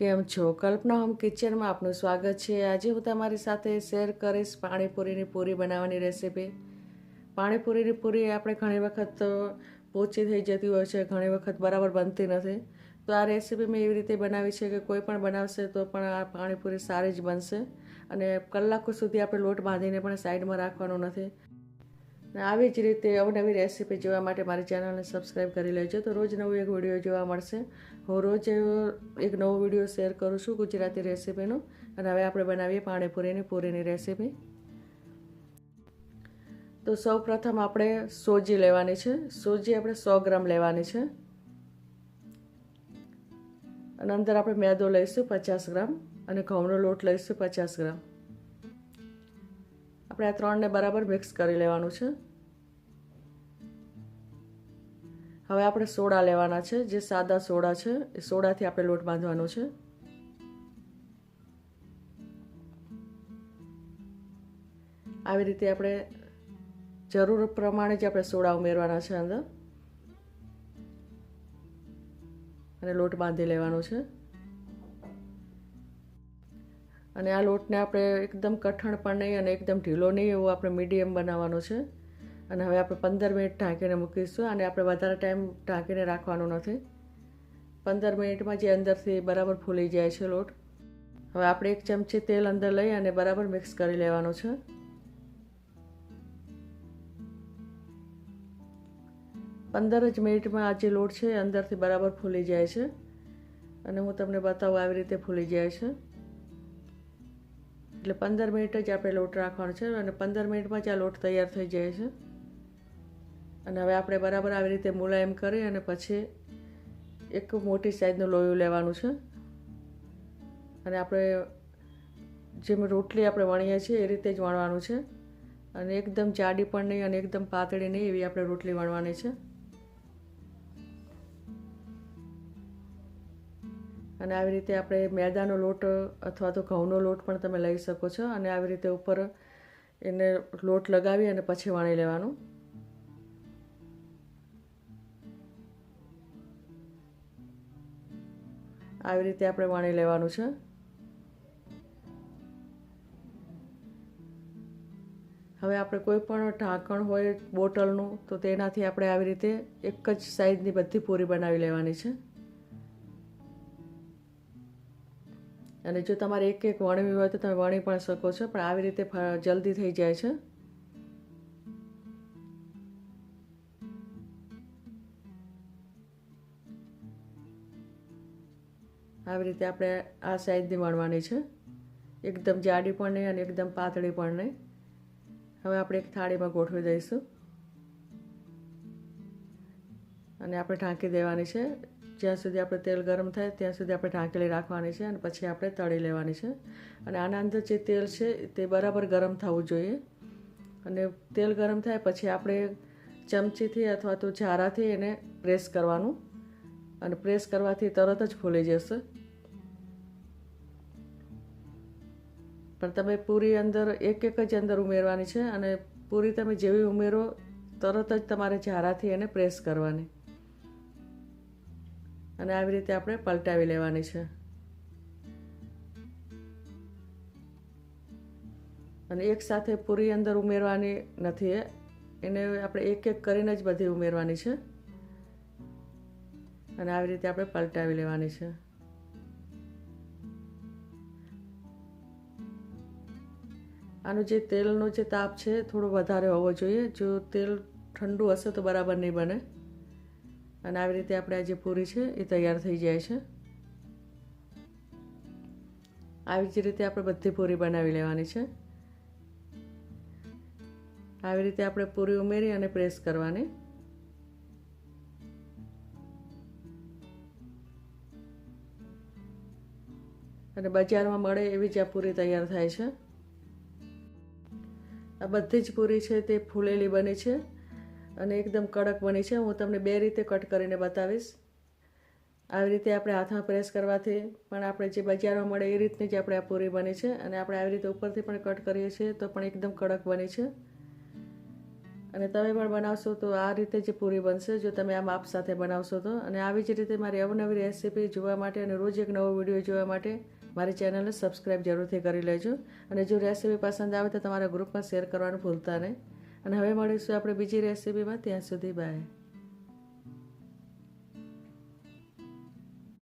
કેમ છો. કલ્પના હોમ કિચનમાં આપનું સ્વાગત છે. આજે હું તમારી સાથે શેર કરીશ પાણીપુરીની પૂરી બનાવવાની રેસીપી. પાણીપુરીની પૂરી આપણે ઘણી વખત પોચી થઈ જતી હોય છે, ઘણી વખત બરાબર બનતી નથી. તો આ રેસીપી મેં એવી રીતે બનાવી છે કે કોઈ પણ બનાવશે તો પણ આ પાણીપુરી સારી જ બનશે. અને કલાકો સુધી આપણે લોટ બાંધીને પણ સાઈડમાં રાખવાનો નથી. ને આવી જ રીતે અવનવી રેસીપી જોવા માટે મારી ચેનલને સબસ્ક્રાઈબ કરી લેજો. તો રોજ નવું એક વીડિયો જોવા મળશે. હું રોજ એક નવો વીડિયો શેર કરું છું ગુજરાતી રેસીપીનો અને હવે આપણે બનાવીએ પાણીપુરીની પૂરીની રેસીપી તો સૌ પ્રથમ આપણે સોજી લેવાની છે. સોજી આપણે સો ગ્રામ લેવાની છે. અને અંદર આપણે મેદો લઈશું પચાસ ગ્રામ અને ઘઉંનો લોટ લઈશું પચાસ ગ્રામ. આપણે આ ત્રણને બરાબર મિક્સ કરી લેવાનું છે. હવે આપણે સોડા લેવાના છે, જે સાદા સોડા છે, એ સોડાથી આપણે લોટ બાંધવાનો છે. આવી રીતે આપણે જરૂર પ્રમાણે જ આપણે સોડા ઉમેરવાના છે અંદર. અને લોટ બાંધી લેવાનો છે. અને આ લોટને આપણે એકદમ કઠણ પણ નહીં અને એકદમ ઢીલો નહીં એવું આપણે મીડિયમ બનાવવાનો છે. અને હવે આપણે પંદર મિનિટ ઢાંકીને મૂકીશું અને આપણે વધારે ટાઈમ ઢાંકીને રાખવાનો નથી. પંદર મિનિટમાં જે અંદરથી બરાબર ફૂલી જાય છે લોટ. હવે આપણે એક ચમચી તેલ અંદર લઈ અને બરાબર મિક્સ કરી લેવાનો છે. પંદર જ મિનિટમાં આ જે લોટ છે અંદરથી બરાબર ફૂલી જાય છે. અને હું તમને બતાવું આવી રીતે ફૂલી જાય છે. એટલે પંદર મિનિટ જ આપણે લોટ રાખવાનો છે અને પંદર મિનિટમાં જ આ લોટ તૈયાર થઈ જાય છે. અને હવે આપણે બરાબર આવી રીતે મુલાયમ કરી અને પછી એક મોટી સાઇઝનું લોયું લેવાનું છે. અને આપણે જેમ રોટલી આપણે વણીએ છીએ એ રીતે જ વણવાનું છે. અને એકદમ જાડી પણ નહીં અને એકદમ પાતળી નહીં એવી આપણે રોટલી વણવાની છે. અને આવી રીતે આપણે મેદાનો લોટ અથવા તો ઘઉંનો લોટ પણ તમે લઈ શકો છો અને આવી રીતે ઉપર એને લોટ લગાવી અને પછી વણી લેવાનું. આવી રીતે આપણે વણી લેવાનું છે. હવે આપણે કોઈ પણ ઢાંકણ હોય બોટલનું તો તેનાથી આપણે આવી રીતે એક જ સાઈઝની બધી પૂરી બનાવી લેવાની છે. અને જો તમારે એક એક વણવી હોય તો તમે વણી પણ શકો છો, પણ આવી રીતે જલ્દી થઈ જાય છે. આવી રીતે આપણે આ સાઈઝની વણવાની છે. એકદમ જાડી પણ નહીં અને એકદમ પાતળી પણ નહીં. હવે આપણે એક થાળીમાં ગોઠવી દઈશું. અને આપણે ઢાંકી દેવાની છે. જ્યાં સુધી આપણે તેલ ગરમ થાય ત્યાં સુધી આપણે ઢાંકેલી રાખવાની છે અને પછી આપણે તળી લેવાની છે. અને આના અંદર જે તેલ છે તે બરાબર ગરમ થવું જોઈએ. અને તેલ ગરમ થાય પછી આપણે ચમચીથી અથવા તો ઝારાથી એને પ્રેસ કરવાનું. અને પ્રેસ કરવાથી તરત જ ફૂલી જશે. પણ તમે પૂરી અંદર એક એક જ અંદર ઉમેરવાની છે અને પૂરી તમે જેવી ઉમેરો તરત જ તમારે ઝારાથી એને પ્રેસ કરવાની. અને આવી રીતે આપણે પલટાવી લેવાની છે. અને એક સાથે પૂરી અંદર ઉમેરવાની નથી એને આપણે એક એક કરીને જ બધી ઉમેરવાની છે. અને આવી રીતે આપણે પલટાવી લેવાની છે. આનું જે તેલનો જે તાપ છે થોડો વધારે હોવો જોઈએ. જો તેલ ઠંડુ હશે તો બરાબર નહીં બને. અને આવી રીતે આપણે આ જે પૂરી છે એ તૈયાર થઈ જાય છે. આવી જ રીતે આપણે બધી પૂરી બનાવી લેવાની છે. આવી રીતે આપણે પૂરી ઉમેરી અને પ્રેસ કરવાની. અને બજારમાં મળે એવી જ આ પૂરી તૈયાર થાય છે. આ બધી જ પૂરી છે તે ફૂલેલી બની છે. અને એકદમ કડક બની છે. હું તમને બે રીતે કટ કરીને બતાવીશ. આવી રીતે આપણે હાથમાં પ્રેસ કરવાથી પણ આપણે જે બજારમાં મળે એ રીતની જ આપણે આ પૂરી બની છે અને આપણે આવી રીતે ઉપરથી પણ કટ કરીએ છીએ તો પણ એકદમ કડક બની છે. અને તમે પણ બનાવશો તો આ રીતે જે પૂરી બનશે જો તમે આ માપ સાથે બનાવશો તો. અને આવી જ રીતે મારી અવનવી રેસીપી જોવા માટે અને રોજ એક નવો વીડિયો જોવા માટે મારી ચેનલને સબસ્ક્રાઈબ જરૂરથી કરી લેજો. અને જો રેસીપી પસંદ આવે તો તમારા ગ્રુપમાં શેર કરવાનું ભૂલતા નહીં. અને હવે મળીશું આપણે બીજી રેસીપીમાં ત્યાં સુધી બાય.